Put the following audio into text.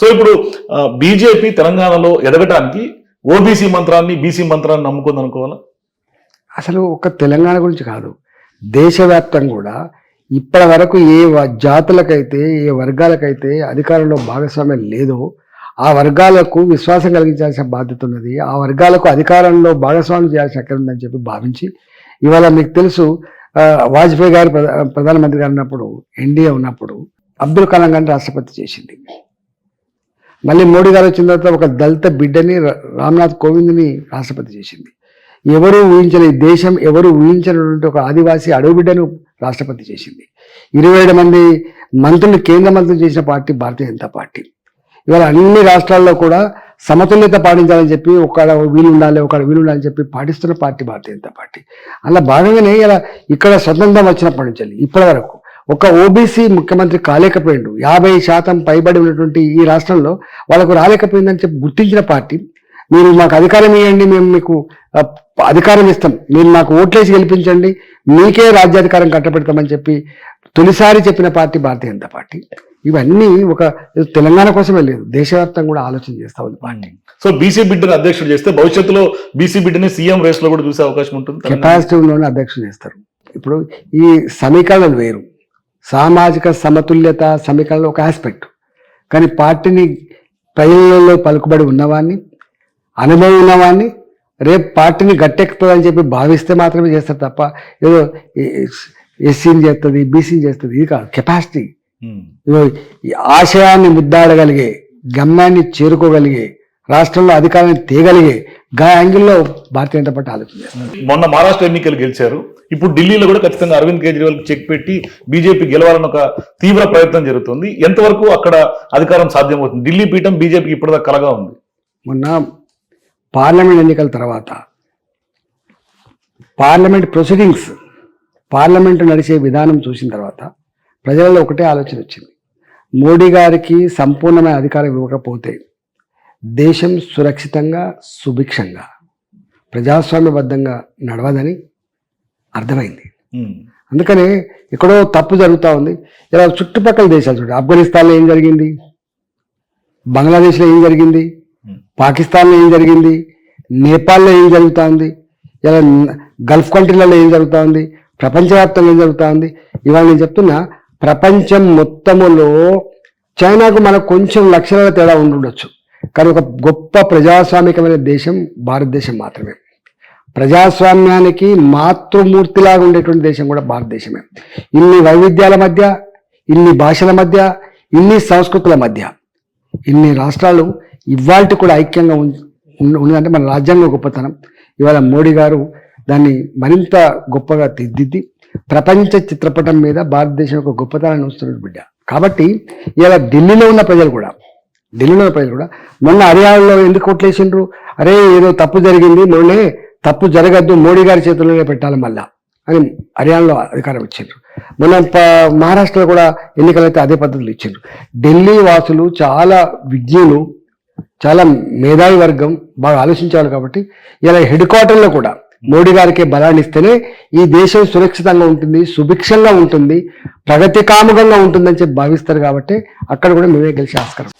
So ఇప్పుడు BJP తెలంగాణలో ఎదగటానికి OBC మంత్రాన్ని బీసీ మంత్రాన్ని నమ్ముకుంది అనుకోవాలా? అసలు ఒక తెలంగాణ గురించి కాదు. దేశవ్యాప్తంగా కూడా ఇప్పటి వరకు ఏ జాతులకైతే ఏ వర్గాలకైతే అధికారంలో భాగస్వామ్యం లేదో ఆ వర్గాలకు విశ్వాసం కలిగించాల్సిన బాధ్యత ఉన్నది. ఆ వర్గాలకు అధికారంలో భాగస్వామ్యం చేయాల్సిన అక్కడ ఉందని చెప్పి భావించి ఇవాళ మీకు తెలుసు వాజ్పేయి గారు ప్రధా- ప్రధానమంత్రి గారు ఉన్నప్పుడు ఎన్డీఏ ఉన్నప్పుడు అబ్దుల్ కలాం గారిని రాష్ట్రపతి చేసింది. మళ్ళీ మోడీ గారు వచ్చిన తర్వాత ఒక దళిత బిడ్డని రా- రామ్నాథ్ కోవింద్ని రాష్ట్రపతి చేసింది. ఎవరు ఊహించని దేశం ఎవరు ఊహించినటువంటి ఒక ఆదివాసీ అడవి బిడ్డను రాష్ట్రపతి చేసింది. ఇరవై ఏడు మంది మంత్రులు కేంద్ర మంత్రులు చేసిన పార్టీ భారతీయ జనతా పార్టీ. ఇవాళ అన్ని రాష్ట్రాల్లో కూడా సమతుల్యత పాటించాలని చెప్పి ఒక వీలు ఉండాలి ఒక వీలు ఉండాలని చెప్పి పాటిస్తున్న పార్టీ భారతీయ జనతా పార్టీ. అలా భాగంగానే ఇలా ఇక్కడ స్వతంత్రం వచ్చినప్పటి నుంచి ఇప్పటి వరకు ఒక ఓబీసీ ముఖ్యమంత్రి కాలేకపోయిండు. యాభై శాతం పైబడి ఉన్నటువంటి ఈ రాష్ట్రంలో వాళ్ళకు రాలేకపోయిందని చెప్పి గుర్తించిన పార్టీ. మీరు మాకు అధికారం ఇవ్వండి మేము మీకు అధికారం ఇస్తాం. మీరు మాకు ఓట్లేసి గెలిపించండి మీకే రాజ్యాధికారం కట్టబెడతామని చెప్పి తొలిసారి చెప్పిన పార్టీ భారతీయ జనతా పార్టీ. ఇవన్నీ ఒక తెలంగాణ కోసమే లేదు దేశవ్యాప్తంగా కూడా ఆలోచన చేస్తా ఉంది పార్టీ. సో బీసీ బిడ్డని అధ్యక్షుడు చేస్తే భవిష్యత్తులో బీసీ బిడ్డని సీఎం రేస్లో కూడా చూసే అవకాశం ఉంటుంది. కెపాసిటీ ఉన్నోని అధ్యక్షులు చేస్తారు. ఇప్పుడు ఈ సమీకరణలు వేరు. సామాజిక సమతుల్యత సమీకరణలు ఒక ఆస్పెక్ట్ కానీ పార్టీని ప్రజలలో పలుకుబడి ఉన్నవాన్ని అనుభవం ఉన్నవాన్ని రేపు పార్టీని గట్టెక్కుతుందని చెప్పి భావిస్తే మాత్రమే చేస్తారు తప్ప ఏదో ఎస్సీని చేస్తుంది బీసీని చేస్తుంది ఇది కాదు. కెపాసిటీ. ఈ ఆశయాన్ని ముద్దాడగలిగే గమ్యాన్ని చేరుకోగలిగే రాష్ట్రంలో అధికారాన్ని తేగలిగే గా యాంగిల్లో భారతీయ జనతా పార్టీ ఆలోచన మొన్న మహారాష్ట్ర ఎన్నికలు గెలిచారు. ఇప్పుడు ఢిల్లీలో కూడా ఖచ్చితంగా అరవింద్ కేజ్రీవాల్ చెక్ పెట్టి బీజేపీ గెలవాలని ఒక తీవ్ర ప్రయత్నం జరుగుతుంది. ఎంతవరకు అక్కడ అధికారం సాధ్యమవుతుంది? ఢిల్లీ పీఠం బీజేపీకి ఇప్పటిదాకా కలగా ఉంది. మొన్న పార్లమెంట్ ఎన్నికల తర్వాత పార్లమెంట్ ప్రొసీడింగ్స్ పార్లమెంట్ నడిచే విధానం చూసిన తర్వాత ప్రజలలో ఒకటే ఆలోచన వచ్చింది. మోడీ గారికి సంపూర్ణమైన అధికారం ఇవ్వకపోతే దేశం సురక్షితంగా సుభిక్షంగా ప్రజాస్వామ్యబద్ధంగా నడవదని అర్థమైంది. అందుకనే ఎక్కడో తప్పు జరుగుతూ ఉంది. ఇలా చుట్టుపక్కల దేశాలు చూడండి. ఆఫ్ఘనిస్తాన్లో ఏం జరిగింది? బంగ్లాదేశ్లో ఏం జరిగింది. పాకిస్తాన్లో ఏం జరిగింది? నేపాల్లో ఏం జరుగుతూ ఉంది? ఇలా గల్ఫ్ కంట్రీలలో ఏం జరుగుతూ ఉంది? ప్రపంచవ్యాప్తంగా ఏం జరుగుతూ ఉంది? ఇవాళ నేను చెప్తున్నా ప్రపంచం మొత్తములో చైనాకు మనకు కొంచెం లక్షణాల తేడా ఉండుండొచ్చు. కానీ ఒక గొప్ప ప్రజాస్వామికమైన దేశం భారతదేశం మాత్రమే. ప్రజాస్వామ్యానికి మాతృమూర్తిలాగా ఉండేటువంటి దేశం కూడా భారతదేశమే. ఇన్ని వైవిధ్యాల మధ్య ఇన్ని భాషల మధ్య ఇన్ని సంస్కృతుల మధ్య ఇన్ని రాష్ట్రాలు ఇవాళ కూడా ఐక్యంగా ఉం- ఉన్నదంటే మన రాజ్యాంగ గొప్పతనం. ఇవాళ మోడీ గారు దాన్ని మరింత గొప్పగా తీర్దిద్ది ప్రపంచ చిత్రపటం మీద భారతదేశం యొక్క గొప్పతనాన్ని ఉంచుతున్న బిడ్డ. కాబట్టి ఇలా ఢిల్లీలో ఉన్న ప్రజలు కూడా ఢిల్లీలో ప్రజలు కూడా. మొన్న హర్యానాలో ఎందుకు కొట్లేసిండ్రు అరే ఏదో తప్పు జరిగింది. మొన్నే తప్పు జరగద్దు మోడీ గారి చేతుల్లోనే పెట్టాలి మళ్ళా అని హర్యానాలో అధికారం ఇచ్చిండ్రు. మొన్న మహారాష్ట్రలో కూడా ఎన్నికలు అయితే అదే పద్ధతులు ఇచ్చిండ్రు. ఢిల్లీ వాసులు చాలా విజ్ఞులు చాలా మేధావి వర్గం బాగా ఆలోచించాలి కాబట్టి ఇలా హెడ్ క్వార్టర్లో కూడా మోడీ గారికి బలాన్ని ఇస్తేనే ఈ దేశం సురక్షితంగా ఉంటుంది సుభిక్షంగా ఉంటుంది ప్రగతికాముకంగా ఉంటుందని చెప్పి భావిస్తారు కాబట్టి అక్కడ కూడా మేమే గెలిచే ఆస్కారం.